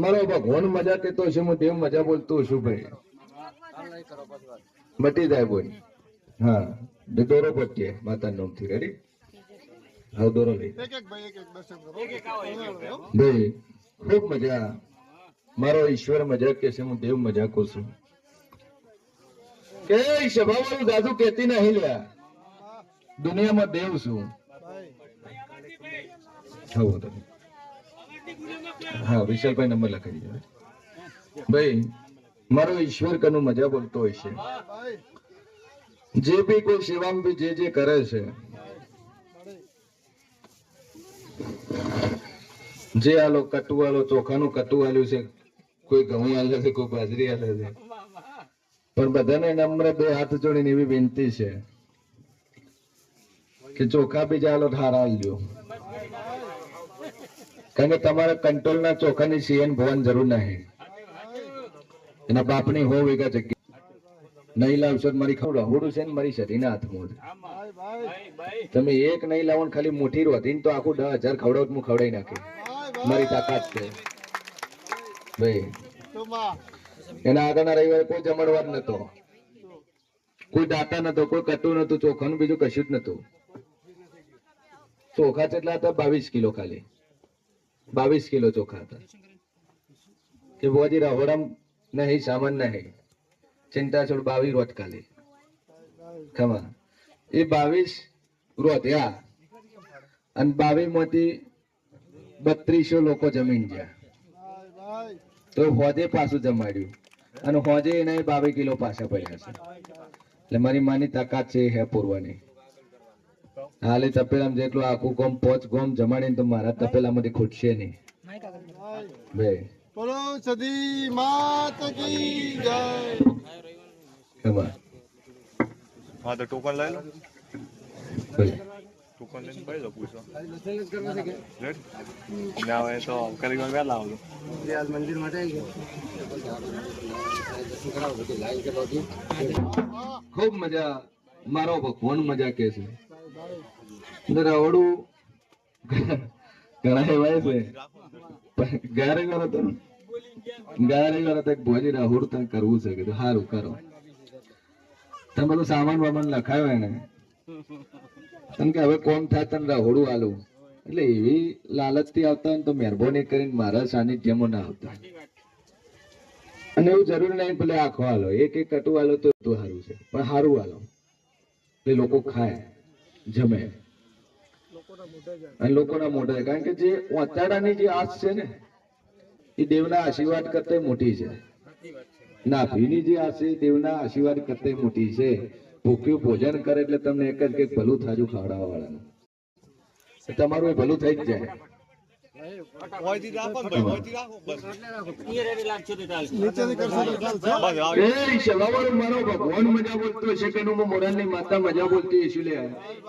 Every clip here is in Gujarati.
મારો ભગવાન મજા કહેતો છે હું તેમ મજા બોલતો છું ભાઈ. મટી જાય બોલ. હા દોરો પટ્ટીએ માતા નામથી રેડી હા દોરો લઈ. એક એક ભાઈ એક એક દર્શન કરો. ભાઈ ખૂબ મજા. મારો ઈશ્વર મજા કે છે હું દેવ મજા કહું છું. કે સ્વભાવવાળું દાદુ કેતી નહીં લ્યા. દુનિયામાં દેવ છું. ભાઈ. તમે વાંધો નહીં. હા વિશાલભાઈ નંબર લખાઈ દીધો ભાઈ, મારો ઈશ્વર કનું મજા બોલતો હોય છે. જે બી કોઈ સેવામાં જે જે કરે છે, જે આલો કટુ આલો ચોખાનું કટુ આલ્યું છે, કોઈ ઘઉં આલે છે, કોઈ બાજરી આલે છે. પણ બધાને નમ્ર બે હાથ જોડીને એવી વિનંતી છે કે ચોખા બીજા આલો ઠાર આલજો. કારણ કે તમારે કંટ્રોલના ચોખાની સીએન ભવન જરૂર નહીં. એના બાપની હો વેગા જગ્યા નહીં લાવશો મારી ખબર હોડું છે ને મારી શરીરના હાથમાં તમે એક નહીં લાવો ખાલી મોટી રોધીને તો આખું દસ હજાર ખવડાવ હું ખવડાવી નાખે મારી તાકાત છે. ભાઈ, એના આગળના રવિવારે કોઈ જમણવાર નતો. કોઈ દાતા નતો, કોઈ કટું નતું, ચોખાનું બીજું કશું જ નતું. ચોખા કેટલા હતા બાવીસ કિલો ખાલી. બાવીસ કિલો ચોખા હતા કે બોજી રહોડમ નહીં સામાન નહીં ચિંતા છોડ બાવીસ રોજ કાલે ખમા એ બાવીસ રોધ્યા અને બાવીસમાંથી બત્રીસો લોકો જમીન ગયા તો હોજે પાછું જમાડ્યું અને હોજે એના બાવીસ કિલો પાછા પડ્યા છે એટલે મારી માની તાકાત છે હે પૂરવાની હાલે તપેલા જેટલું આખું ગોમ પોચ ગોમ જમાડીને તો મારા તપેલામાંથી ખૂટશે નહીં. ભાઈ બે. બોલો સદી માત કી જય. ખમા હા તો ટોકન લઈ લો. ટોકન લઈને ભાઈ લો પૂછો. ના હોય તો કરી વહેલા આવજો. ખૂબ મજા. મારો ભગવાન મજા કે છે. અંદર આવડું. ઘણા એવા છે. ગારે ગયો તો ગારે ગયો તો ભોજી રાહુલ ત્યાં કરવું છે. કીધું સારું કરો. તમે બધું સામાન વામાન લખાયો ને કેમ કે હવે કોમ થાય તને રાહોડું આલું એટલે એવી લાલચથી આવતા હોય તો મહેરબાની કરીને મારા સાનિધ્યમાં ના આવતા અને એવું જરૂર નહીં ભલે આખો હાલો. એક એક કટુ આલો તો તો સારું છે. પણ સારું આલો એ લોકો ખાય. જમે. લોકોના મોઢે જાય કારણ કે જે વાચાડાની જે આશ છે ને એ દેવના આશીર્વાદ કરતા મોટી છે. ના ભીની જે આશ છે દેવના આશીર્વાદ કરતા મોટી છે. ભૂખ્યું ભોજન કરે એટલે તમને એક જ કંઈક ભલું થાજું ખાવડાવવા વાળાનું તમારું એ ભલું થઈ જ જાય. માતા મજા બોલતી છું લે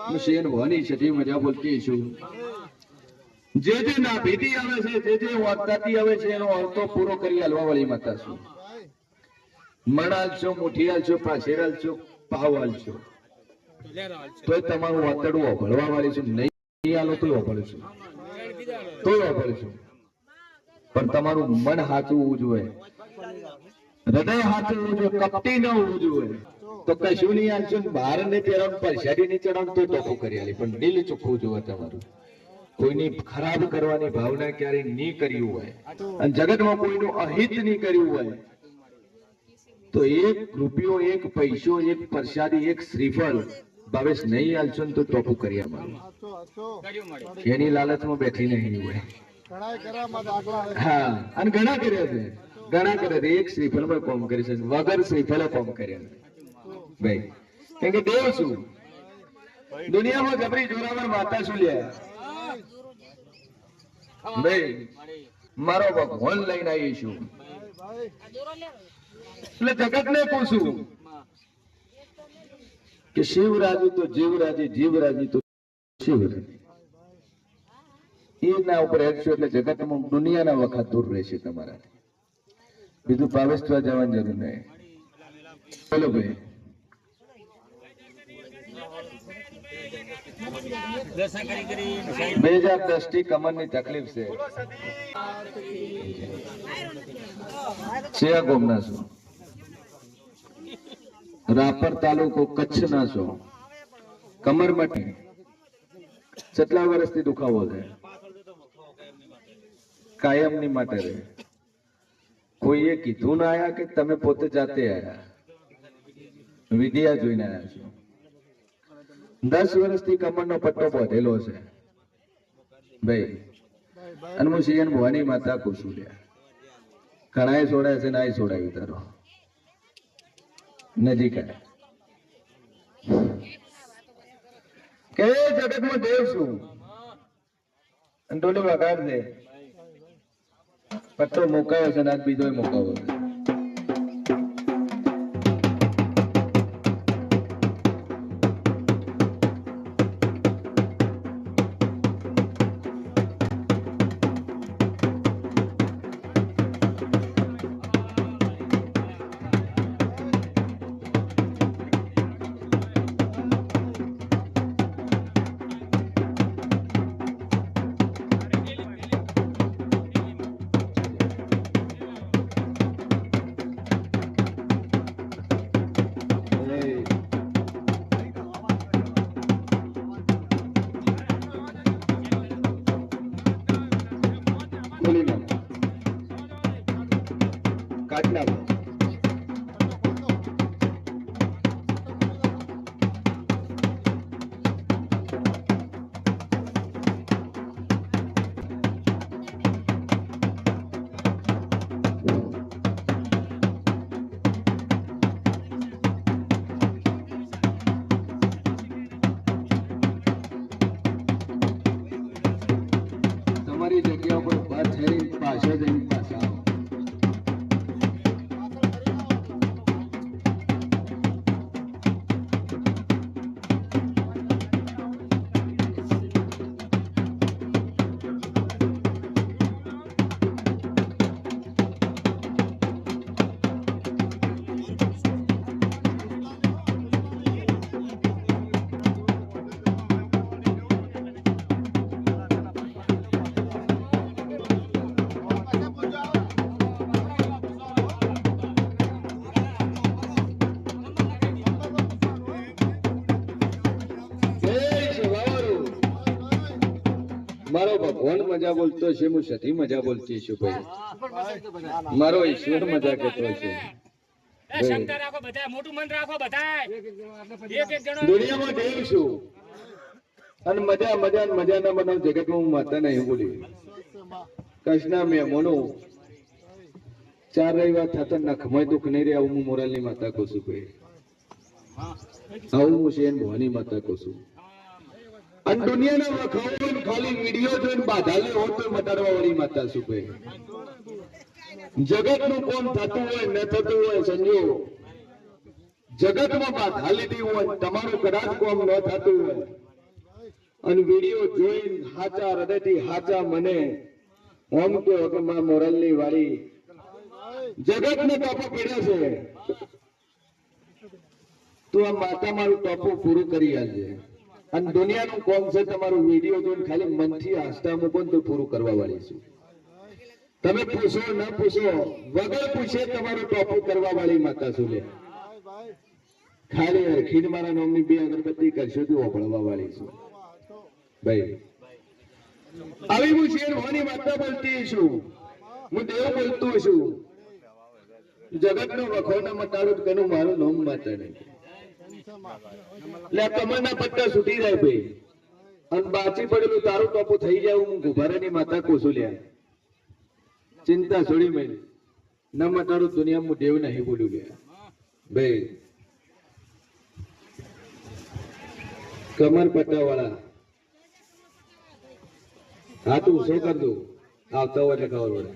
હું શેર ભવાની છઠી મજા બોલતી છું જે જે નાભીથી આવે છે જે જે વાર્તાથી આવે છે એનો અર્થો પૂરો કરી હાલવા વાળી માતા છું મણાલ છો. મુઠિયાલ છો. પાછેરાલ છો પાવાલ છો. તો તમારું વાતડું ઓભળવા વાળી છું નહીં. આલો તો ઓભળું છું તો ઓભળું પણ તમારું મન સાચું હોવું જોઈએ. હૃદય સાચું હોવું જોઈએ, કપટી ન હોવું જોઈએ. તો કશું નહીં હાલશો ને બહાર નહીં પહેરવાનું પરસાડી નહીં ચડાવવાનું તો ટોપું કરી આલી. પણ દિલ ચોખ્ખું જોવે તમારું. કોઈની ખરાબ કરવાની ભાવના ક્યારેય નહીં કરી હોય. અને જગતમાં કોઈનું અહિત નહીં કર્યું હોય. તો એક રૂપિયો, એક પૈસો, એક પ્રસાદી, એક શ્રીફળ ભાવેશ નહીં હાલશો ને તો ટોપું કરી અમારું એની લાલચમાં બેઠી નહીં હોય. હા, અને ઘણા કર્યા છે. ઘણા કર્યા છે. એક શ્રીફળમાં કોમ કરી છે. વગર શ્રીફળે કોમ કર્યા ભાઈ, કેમ કે દેવ છું. દુનિયામાં ગબરી જોરાવર માતા શું લે? ભાઈ, મારો ભગવાન લઈને આવી છું એટલે જગત ને પૂછું કે શિવરાજી તો જીવરાજી જીવરાજી તો શિવરાજી. એના ઉપર હેડશો એટલે જગતમાં દુનિયાના વખત દૂર રહેશે તમારા. બીજું પાવેશવા જવાની જરૂર નહીં. બોલો ભાઈ. બે હજાર દસથી કમરની તકલીફ છે. ગામના છો. રાપર તાલુકો કચ્છના છો. કમર મટી કેટલા વર્ષથી દુખાવો છે? કાયમની માટે રહે કોઈએ કીધું ના આયા કે તમે પોતે જાતે આયા? વિદ્યા જોઈને આયા છો. દસ વર્ષથી કમરનો પટ્ટો બોધેલો છે. ભાઈ, અને હું સિયન ભવાની માતા કુશું લ્યા ઘણાએ છોડાય છે નાય છોડાય તારો. નજીક. કે જગતમાં દેવ છું. અને ટોલી વગાડ દે પટ્ટો મોકાયો છે નાખ બીજો મોકાવ્યો છે. Amen. ભગવાન મજા બોલતો છે હું સતી મજા બોલતી છું ભાઈ. મારો ઈશ્વર મજા કરતો છે ક્ષમતા રાખો બધા મોટું મન રાખો બધા એક એક જણો દુનિયામાં દેવ છું. અને મજા મજા મજા ના બનાવ જગતમાં હું માતા નહીં બોલી કૃષ્ણ મહેમાનો ચાર રવિવાર થતા નખમય દુઃખ નહીં રહે આવું હું મોરાલની માતા કહું છું ભાઈ. આવું હું છે ભવાની માતા કહું છું. અને દુનિયાના વખાવો ખાલી વીડિયો જોઈને બાધાલે હોત તો મટાડવા વાળી માતા છું ભાઈ જગતનું કોમ થતું હોય, ન થતું હોય સંજો જગતમાં બાધા લીધી હોય, તમારું કદાચ કોમ ન થતું હોય. અને વીડિયો જોઈને હાચા હૃદયથી હાચા મને ઓમ કે કે માં મોરલની વાળી. જગતને ટોપો પીડ્યો છે. તું આ માતા મારું ટોપો પૂરું કરી આલજે. અને દુનિયાનું કોમ છે તમારું વીડિયો જોઈને ખાલી મનથી આસ્થા મૂકો તો પૂરું કરવા વાળી છું. તમે પૂછો, ન પૂછો, વગર પૂછે તમારું ટોપો કરવા વાળી માતા છું ખાલી અરખીને મારા નામની બે અગરબત્તી કરશો તો ઓપળવા વાળી છું. ભાઈ, આવી હું શેર હોની માતા બોલતી છું. હું દેવ બોલતો છું. જગત નો વખોને મટાડું તો કનું મારું નામ માતા નહીં. એટલે કમળના પત્તા છૂટી જાય ભાઈ. અને બાચી પડેલું તારું ટોપું થઈ જાય હું ગુભારાની માતા કોસું લ્યા ચિંતા છોડી મેં. ન મટાડું દુનિયા દેવ નહીં બોલ્યું ગયા ભાઈ. કમર પટ્ટા વાળા હા, તું શું કર દઉં આવતા હોય એટલે ખબર પડે.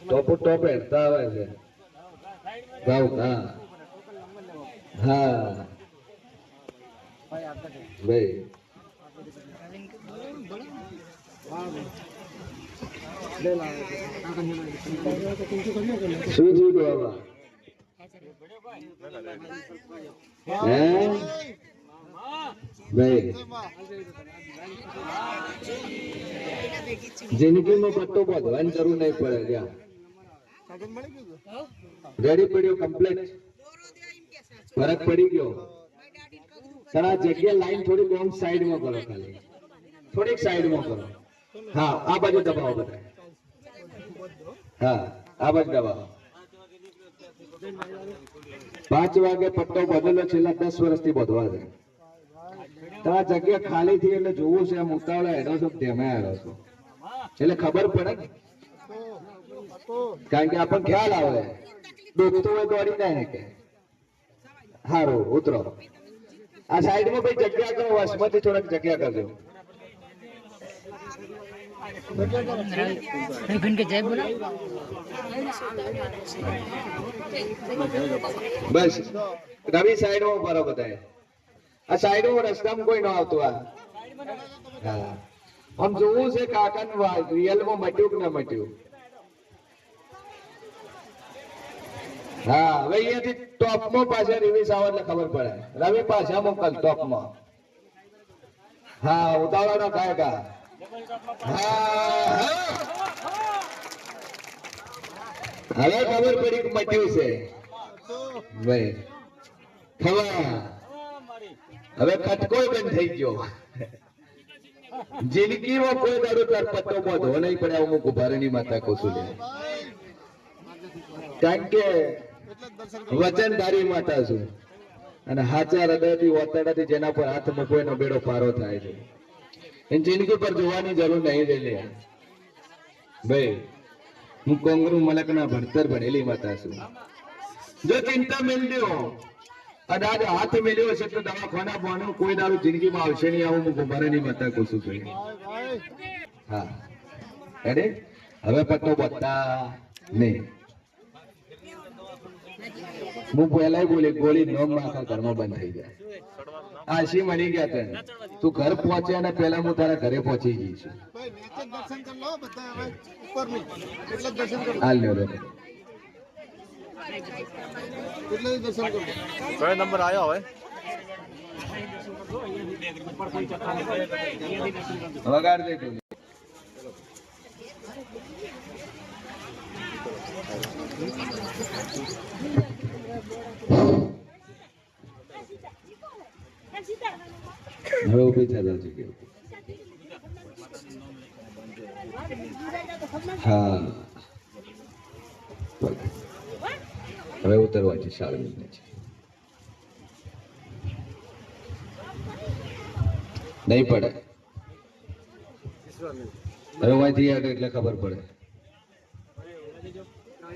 ટોપો ટોપ હેડતા આવે છે. ભાવ હા. હા. ભાઈ. શું થયું બાબા? જિંદગીમાં પટ્ટો બાંધવાની જરૂર નહીં પડે રેડી પડ્યું કમ્પ્લીટ. ફરક પડી ગયો. સર આ જગ્યા લાઈન થોડીક ઓમ સાઈડમાં કરો ખાલી. થોડીક સાઈડમાં કરો. હા, આ બાજુ દબાવો બધા. હા, આ બાજુ દબાવો. પાંચ વાગે પટ્ટો બદલો છેલ્લા દસ વર્ષથી બધવા છે. તો આ જગ્યા ખાલી થઈ એટલે જોવું છે આમ ઉતાવળા હેડો છો ધેમે હેડો છો. એટલે ખબર પડે કારણ કે આપણને ખ્યાલ આવે. દોડતું હોય દોડી જાય કે. હારું, ઉતરો. આ સાઈડમાં કોઈ જગ્યા કરો વસમાંથી થોડાક જગ્યા કરજો. બસ. રવિ સાઈડમાં ઊભા રહો બધાએ. આ સાઈડમાં રસ્તામાં કોઈ ન આવતું આ. આમ જોવું છે કાકાને રિયલમાં મટ્યું કે ના મટ્યું? હા, હવે અહીંયાથી ટોપમાં પાછા રવિ આવે ને ખબર પડે. રવિ પાછા મોકલ ટોપમાં. હા ઉતાવળા નો કાયકા. હા હા. હવે ખબર પડી કે મટ્યું છે. ભાઈ ખવા હવે કટકો બંધ થઈ ગયો. જિંદગીમાં કોઈ દારૂ તાર પત્તો બધો નહીં પડે અમુક ઉભારણી માતા કૌશલ્ય કારણ કે વચનધારી માતા છું. અને હાચા હૃદયથી ઓતરડાથી જેના પર હાથ મૂકવો એનો બેડો પારો થાય છે. એની જિંદગી પર જોવાની જરૂર નહીં રહેલી ભાઈ, હું કોંગરુ મલકના ભણતર ભણેલી માતા છું. જો ચિંતા મેળ્યો અને આજે હાથ મેળ્યો છે તો દવાખાના બોનું કોઈ દારૂ જિંદગીમાં આવશે નહીં, આવું હું ગુમારેની માતા કહું છું. ભાઈ હા. અરે હવે પટ્ટો બતા નહીં. હું પહેલા બોલી ગોળી નોમ આખા ઘરમાં બંધ થઈ જાય. આશી મળી ગયા તને? તું ઘર પહોંચે અને પહેલા હું તારા ઘરે પહોંચી ગઈ છું ભાઈ નીચે જ દર્શન કરી લો બધા હવે ઉપર નહીં એટલે જ દર્શન કરો. હાલ લ્યો કયો નંબર આવ્યો હવે? વગાડ દે તું. હવે ઊભી થતા જગ્યા હા. હવે ઉતરવા છે શાળા છે. નહીં પડે. હવે વાંચી આગળ એટલે ખબર પડે.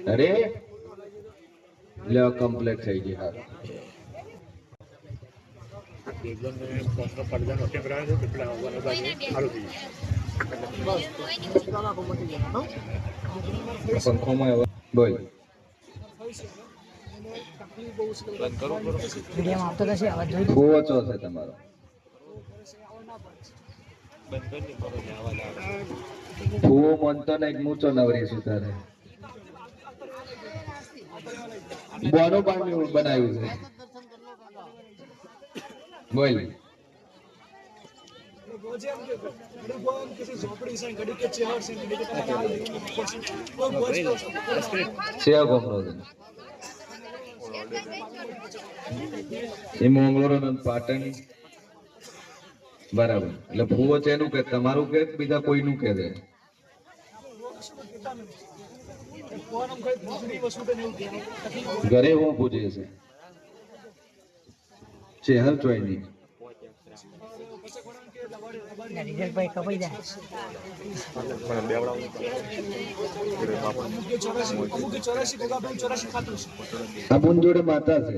અરે! લે કમ્પ્લીટ થઈ ગઈ, હા. પંખોમાં બોલ. બહુ ઓછો છે તમારો. ખૂબ મન તો નહીં મૂચો નવરી તારે બોનું પણ બનાવ્યું છે. બોલ. પાટણ. બરાબર. એટલે ભૂવો છે એનું કે તમારું કે બીજા કોઈનું કે છે? ઘરે હું પૂજે છે. ચહેર બોન જોડે માતા છે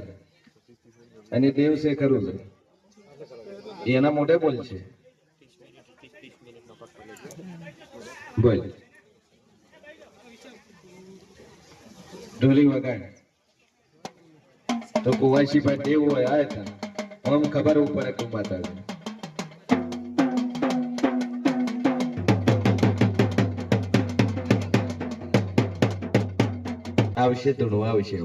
અને દેવ છે ખરું છે. એના મોઢે બોલ છે. બોલ. ઢોલી વગાડ. તો કુવાસી પર દેવું હોય, આ હતા આમ ખબર ઉપર કે માતા આવશે તોડવા આવશે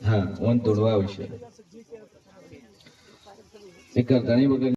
હા, ઓન તોડવા આવશે. એ કરતા નહીં વગર